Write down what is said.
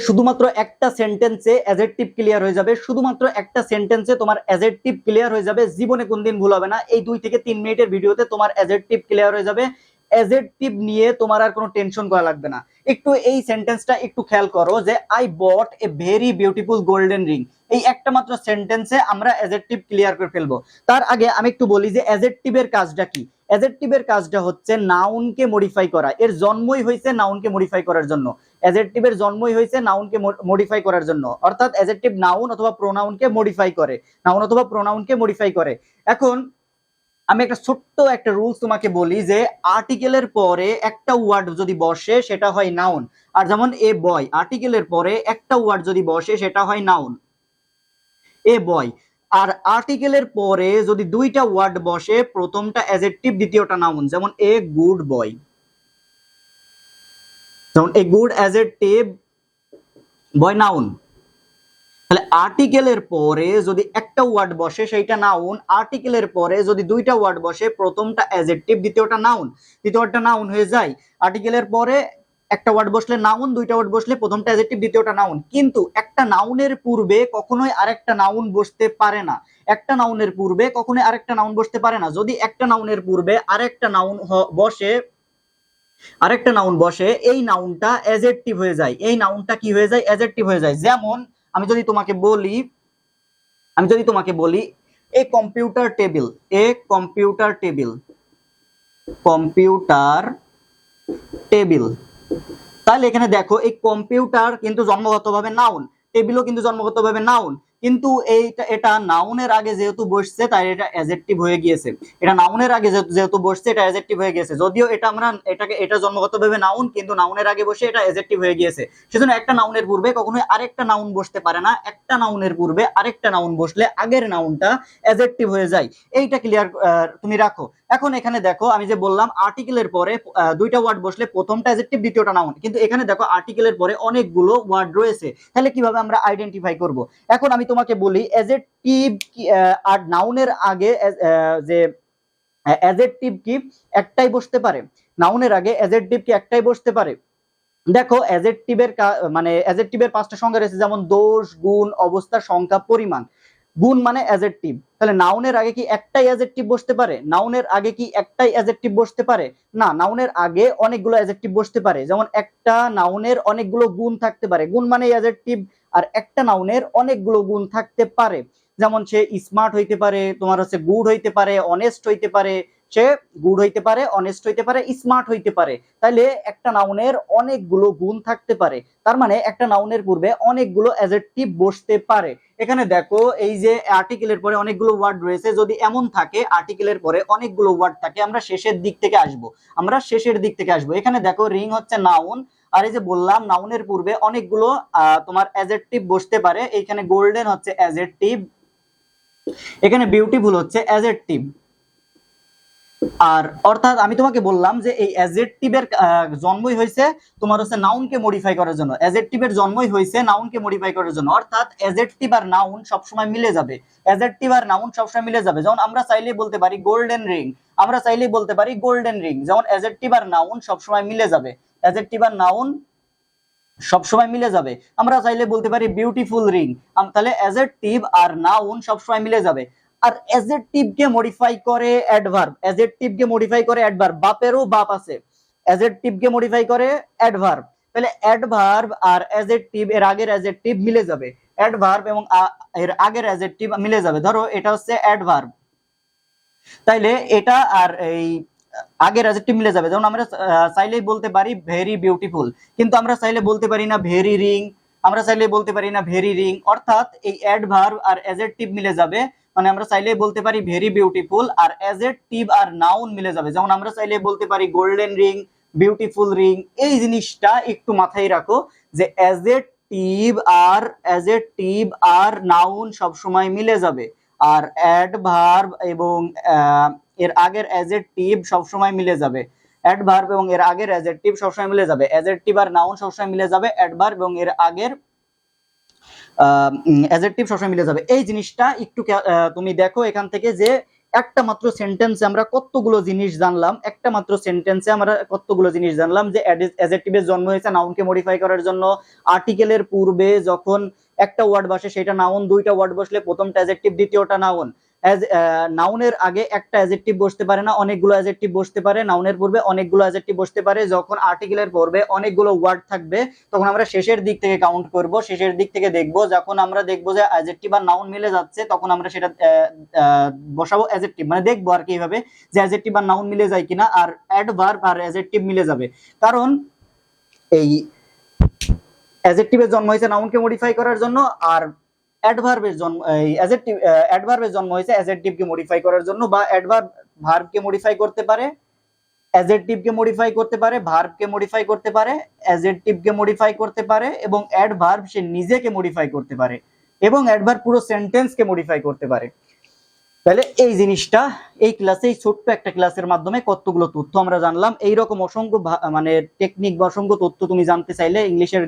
শুধুমাত্র একটা সেন্টেন্সে অ্যাজেক্টিভ ক্লিয়ার হয়ে যাবে। শুধুমাত্র একটা সেন্টেন্সে তোমার অ্যাজেক্টিভ ক্লিয়ার হয়ে যাবে। জীবনে কোনদিন ভুল হবে না। এই দুই থেকে তিন মিনিটের ভিডিওতে তোমার অ্যাজেক্টিভ ক্লিয়ার হয়ে যাবে। অ্যাজেক্টিভ নিয়ে তোমার আর কোনো টেনশন করা লাগবে না। একটু এই সেন্টেন্সটা একটু খেয়াল করো যে I bought a very beautiful golden ring এই একটা মাত্র সেন্টেন্সে আমরা অ্যাজেক্টিভ ক্লিয়ার করে ফেলব। তার আগে আমি একটু বলি যে অ্যাজেক্টিভের কাজটা কি? অ্যাজেক্টিভের কাজটা হচ্ছে নাউনকে মডিফাই করা। এর জন্মই হয়েছে নাউনকে মডিফাই করার জন্য। অ্যাজেক্টিভের জন্মই হয়েছে নাউনকে মডিফাই করার জন্য। অর্থাৎ অ্যাজেক্টিভ নাউন অথবা প্রোনাউনকে মডিফাই করে। নাউন অথবা প্রোনাউনকে মডিফাই করে। এখন, আমি একটা ছোট্ট একটা রুলস তোমাকে বলি যে আর্টিকেলের পরে একটা ওয়ার্ড যদি বসে, সেটা হয় নাউন আর যেমন এ বয় আর্টিকেলের পরে একটা ওয়ার্ড যদি বসে, সেটা হয় নাউন এ বয় আর আর্টিকেলের পরে যদি দুইটা ওয়ার্ড বসে, প্রথমটা অ্যাজেক্টিভ দ্বিতীয়টা নাউন যেমন এ গুড বয় যেমন a good adjective boy noun তাহলে আর্টিকেলের পরে যদি একটা ওয়ার্ড বসে, সেইটা নাউন আর্টিকেলের পরে যদি দুইটা ওয়ার্ড বসে, প্রথমটা অ্যাজেক্টিভ দ্বিতীয়টা নাউন দ্বিতীয়টা নাউন হয়ে যায়। আর্টিকেলের পরে একটা ওয়ার্ড বসলে নাউন দুইটা ওয়ার্ড বসলে প্রথমটা অ্যাজেক্টিভ দ্বিতীয়টা নাউন কিন্তু একটা নাউনের পূর্বে কখনোই আরেকটা নাউন বসতে পারে না। একটা নাউনের পূর্বে কখনোই আরেকটা নাউন বসতে পারে না। যদি একটা নাউনের পূর্বে আরেকটা নাউন বসে, আরেকটা নাউন বসে, এই নাউনটা অ্যাজেক্টিভ হয়ে যায়। এই নাউনটা কি হয়ে যায়? অ্যাজেক্টিভ হয়ে যায়। যেমন, আমি যদি তোমাকে বলি, আমি যদি তোমাকে বলি a computer table a computer table computer table তাহলে এখানে দেখো এই কম্পিউটার কিন্তু জন্মগতভাবে নাউন টেবিলও কিন্তু জন্মগতভাবে নাউন কিন্তু এইটা, এটা নাউনের আগে যেহেতু বসছে, তাই এটা অ্যাজেক্টিভ হয়ে গিয়েছে। এটা নাউনের আগে যেহেতু বসছে, এটা অ্যাজেক্টিভ হয়ে গিয়েছে। যদিও এটা আমরা, এটাকে, এটা জন্মগতভাবে নাউন কিন্তু নাউনের আগে বসে এটা অ্যাজেক্টিভ হয়ে গিয়েছে। সেজন্য একটা নাউনের পূর্বে কখনোই আরেকটা নাউন বসতে পারে না। একটা নাউনের পূর্বে আরেকটা নাউন বসলে আগের নাউনটা অ্যাজেক্টিভ হয়ে যায়। এইটা ক্লিয়ার তুমি রাখো। এখন এখানে দেখো, আমি যে বললাম আর্টিকেলের পরে দুইটা ওয়ার্ড বসলে প্রথমটা অ্যাজেক্টিভ দ্বিতীয়টা নাউন কিন্তু এখানে দেখো আর্টিকেলের পরে অনেকগুলো ওয়ার্ড রয়েছে। তাহলে কীভাবে আমরা আইডেন্টিফাই করব? এখন আমি তোমাকে বলি অ্যাজেক্টিভ আর নাউনের আগে যে অ্যাজেক্টিভ কি একটাই বসতে পারে। নাউনের আগে অ্যাজেক্টিভ কি একটাই বসতে পারে। দেখো অ্যাজেক্টিভের মানে অ্যাজেক্টিভের পাঁচটা সংখ্যা রয়েছে, যেমন দোষ, গুণ, অবস্থা, সংখ্যা, পরিমাণ। গুণ মানে অ্যাজেক্টিভ তাহলে নাউনের আগে কি একটাই অ্যাজেক্টিভ বসতে পারে? নাউনের আগে কি একটাই অ্যাজেক্টিভ বসতে পারে? না নাউনের আগে অনেকগুলো অ্যাজেক্টিভ বসতে পারে। যেমন একটা নাউনের অনেকগুলো গুণ থাকতে পারে। গুণ মানে অ্যাজেক্টিভ আর একটা নাউনের অনেকগুলো গুণ থাকতে পারে। যেমন সে স্মার্ট হইতে পারে, তোমার হচ্ছে গুড হইতে পারে অনেস্ট হইতে পারে সে গুড হইতে পারে অনেস্ট হইতে পারে স্মার্ট হইতে পারে। তাহলে একটা নাউনের অনেকগুলো গুণ থাকতে পারে। তার মানে একটা নাউনের পূর্বে অনেকগুলো অ্যাজেক্টিভ বসতে পারে। এখানে দেখো, এই যে আর্টিকেলের পরে অনেকগুলো ওয়ার্ড রয়েছে। যদি এমন থাকে আর্টিকেলের পরে অনেকগুলো ওয়ার্ড থাকে, আমরা শেষের দিক থেকে আসব। আমরা শেষের দিক থেকে আসব। এখানে দেখো রিং হচ্ছে নাউন আর এই যে বললাম নাউনের পূর্বে অনেকগুলো তোমার অ্যাজেক্টিভ বসতে পারে। এইখানে গোল্ডেন হচ্ছে অ্যাজেক্টিভ এখানে বিউটিফুল হচ্ছে অ্যাজেক্টিভ আর অর্থাৎ আমি তোমাকে বললাম যে এই অ্যাজেক্টিভের জন্মই হয়েছে তোমার হচ্ছে নাউনকে মডিফাই করার জন্য। অ্যাজেক্টিভের জন্মই হয়েছে নাউনকে মডিফাই করার জন্য। অর্থাৎ অ্যাজেক্টিভ আর নাউন সবসময় মিলে যাবে। অ্যাজেক্টিভ আর নাউন সবসময় মিলে যাবে। যেমন আমরা চাইলেই বলতে পারি গোল্ডেন রিং আমরা চাইলেই বলতে পারি গোল্ডেন রিং যেমন অ্যাজেক্টিভ আর নাউন সবসময় মিলে যাবে। অ্যাজেক্টিভ আর নাউন সবসময় মিলে যাবে। আমরা চাইলে বলতে পারি বিউটিফুল রিং তাহলে অ্যাজেক্টিভ আর নাউন সবসময় মিলে যাবে। আর অ্যাজেক্টিভ কে মডিফাই করে অ্যাডভার্ব অ্যাজেক্টিভ কে মডিফাই করে অ্যাডভার্ব বাপেরও বাপ আছে। অ্যাজেক্টিভ কে মডিফাই করে অ্যাডভার্ব তাহলে অ্যাডভার্ব আর অ্যাজেক্টিভ এর আগের অ্যাজেক্টিভ মিলে যাবে। অ্যাডভার্ব এবং এর আগের অ্যাজেক্টিভ মিলে যাবে। ধরো এটা হচ্ছে অ্যাডভার্ব তাইলে এটা আর এই আগের অ্যাজেক্টিভ মিলে যাবে। যেমন আমরা চাইলেই বলতে পারি ভেরি বিউটিফুল কিন্তু আমরা চাইলে বলতে পারি না ভেরি রিং আমরা চাইলে বলতে পারি না ভেরি রিং অর্থাৎ এই অ্যাডভার্ব আর অ্যাজেক্টিভ মিলে যাবে মানে আমরা চাইলে বলতে পারি ভেরি বিউটিফুল আর অ্যাজেক্টিভ আর নাউন মিলে যাবে। যেমন আমরা চাইলে বলতে পারি গোল্ডেন রিং বিউটিফুল রিং এই জিনিসটা একটু মাথায় রাখো যে অ্যাজেক্টিভ আর অ্যাজেক্টিভ আর নাউন সবসময় মিলে যাবে। আর অ্যাডভার্ব এবং এর আগের অ্যাজেক্টিভ সবসময় মিলে যাবে। অ্যাডভার্ব এবং এর আগের অ্যাজেক্টিভ সবসময় মিলে যাবে। অ্যাজেক্টিভ আর নাউন সবসময় মিলে যাবে। অ্যাডভার্ব এবং এর আগের অ্যাজেক্টিভ সবসময় মিলে যাবে। এই জিনিসটা একটু তুমি দেখো এখান থেকে যে একটা মাত্র সেন্টেন্সে আমরা কতগুলো জিনিস জানলাম, একটা মাত্র সেন্টেন্সে আমরা কতগুলো জিনিস জানলাম যে অ্যাজেক্টিভের জন্ম হয়েছে নাউনকে মডিফাই করার জন্য। আর্টিকেলের পূর্বে যখন একটা ওয়ার্ড বসে, সেটা নাউন দুইটা ওয়ার্ড বসলে প্রথমটা অ্যাজেক্টিভ দ্বিতীয়টা নাউন নাউনের আগে একটা অ্যাজেক্টিভ বসতে পারে না অনেকগুলো অ্যাজেক্টিভ বসতে পারে। নাউনের পূর্বে অনেকগুলো অ্যাজেক্টিভ বসতে পারে। যখন আর্টিকেলের পূর্বে অনেকগুলো ওয়ার্ড থাকবে তখন আমরা শেষের দিক থেকে কাউন্ট করব শেষের দিক থেকে দেখব। যখন আমরা দেখব যে অ্যাজেক্টিভ আর নাউন মিলে যাচ্ছে তখন আমরা সেটা আহ, আহ, বসাবো অ্যাজেক্টিভ মানে দেখব আর কি এইভাবে যে অ্যাজেক্টিভ আর নাউন মিলে যায় কিনা আর অ্যাডভার্ব আর অ্যাজেক্টিভ মিলে যাবে। কারণ এই অ্যাজেক্টিভের জন্ম হয়েছে নাউনকে মডিফাই করার জন্য আর অ্যাডভার্বের জন্ম, এই অ্যাডভার্বের জন্ম হয়েছে অ্যাজেক্টিভকে মডিফাই করার জন্য বা অ্যাডভার্ব ভার্বকে মডিফাই করতে পারে অ্যাজেক্টিভকে মডিফাই করতে পারে ভার্বকে মডিফাই করতে পারে অ্যাজেক্টিভকে মডিফাই করতে পারে এবং অ্যাডভার্ব সে নিজেকে মডিফাই করতে পারে এবং অ্যাডভার্ব পুরো সেন্টেন্সকে মডিফাই করতে পারে। তাহলে এই জিনিসটা, এই ক্লাসে এই ছোট্ট একটা ক্লাসের মাধ্যমে কতগুলো তথ্য আমরা জানলাম। এইরকম অসংখ্য মানে টেকনিক বা অসংখ্য তথ্য তুমি জানতে চাইলে ইংলিশের